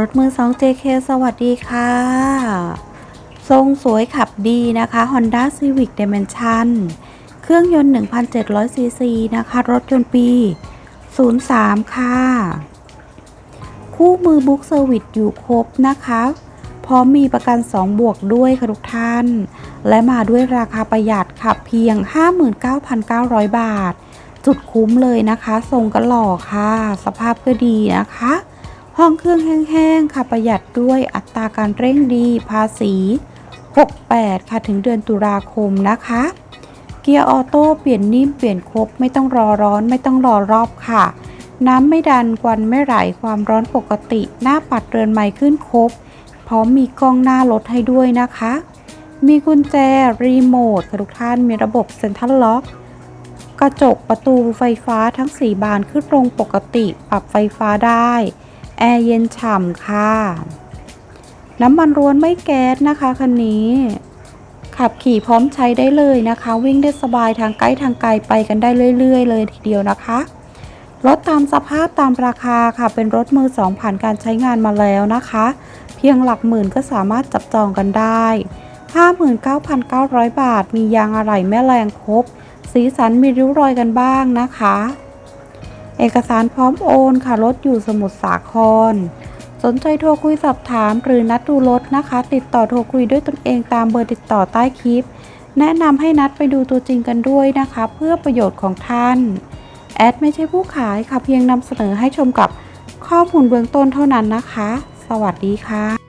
รถมือ 2 JK สวัสดีค่ะ ทรงสวยขับดีนะคะ Honda Civic Dimension เครื่องยนต์ 1,700ซีซีนะคะ รถยนต์ปี 03 ค่ะ คู่มือบุ๊กเซอร์วิสอยู่ครบนะคะ พร้อมมีประกัน 2 บวกด้วยค่ะทุกท่าน และมาด้วยราคาประหยัดค่ะเพียง 59,900 บาท จุดคุ้มเลยนะคะ ทรงก็หล่อค่ะ สภาพก็ดีนะคะ ห้องเครื่องแห้งๆค่ะประหยัดด้วยอัตราการเร่งดีภาษี 68 ค่ะถึงเดือนตุลาคมนะคะ เกียร์ออโต้เปลี่ยนนิ่มเปลี่ยนครบ ไม่ต้องรอร้อนไม่ต้องรอรอบค่ะ น้ำไม่ดันควันไม่ไหลความร้อนปกติ หน้าปัดเรือนไม้ขึ้นครบ พร้อมมีกล้องหน้ารถให้ด้วยนะคะ มีกุญแจ รีโมททุกท่านมีระบบเซ็นทรัลล็อกกระจกประตูไฟฟ้าทั้ง 4 บานขึ้นลงปกติ ปรับไฟฟ้าได้ แอร์เย็นฉ่ำค่ะ น้ำมันรวนไม่แก๊สนะคะคันนี้ ขับขี่พร้อมใช้ได้เลยนะคะ วิ่งได้สบายทางใกล้ทางไกลไปกันได้เรื่อย ๆ เลยทีเดียวนะคะ รถตามสภาพตามราคาค่ะ เป็นรถมือสองผ่านการใช้งานมาแล้วนะคะ เพียงหลักหมื่นก็สามารถจับจองกันได้ 59,900 บาท มียางอะไหล่แม่แรงครบ สีสันมีริ้วรอยกันบ้างนะคะ เอกสารพร้อมโอนค่ะรถอยู่สมุทรสาคร สนใจโทรคุยสอบถามหรือนัดดูรถนะคะ ติดต่อโทรคุยด้วยตนเองตามเบอร์ติดต่อใต้คลิป แนะนำให้นัดไปดูตัวจริงกันด้วยนะคะ เพื่อประโยชน์ของท่าน แอดไม่ใช่ผู้ขายค่ะเพียงนำเสนอให้ชมกับข้อมูลเบื้องต้นเท่านั้นนะคะ สวัสดีค่ะ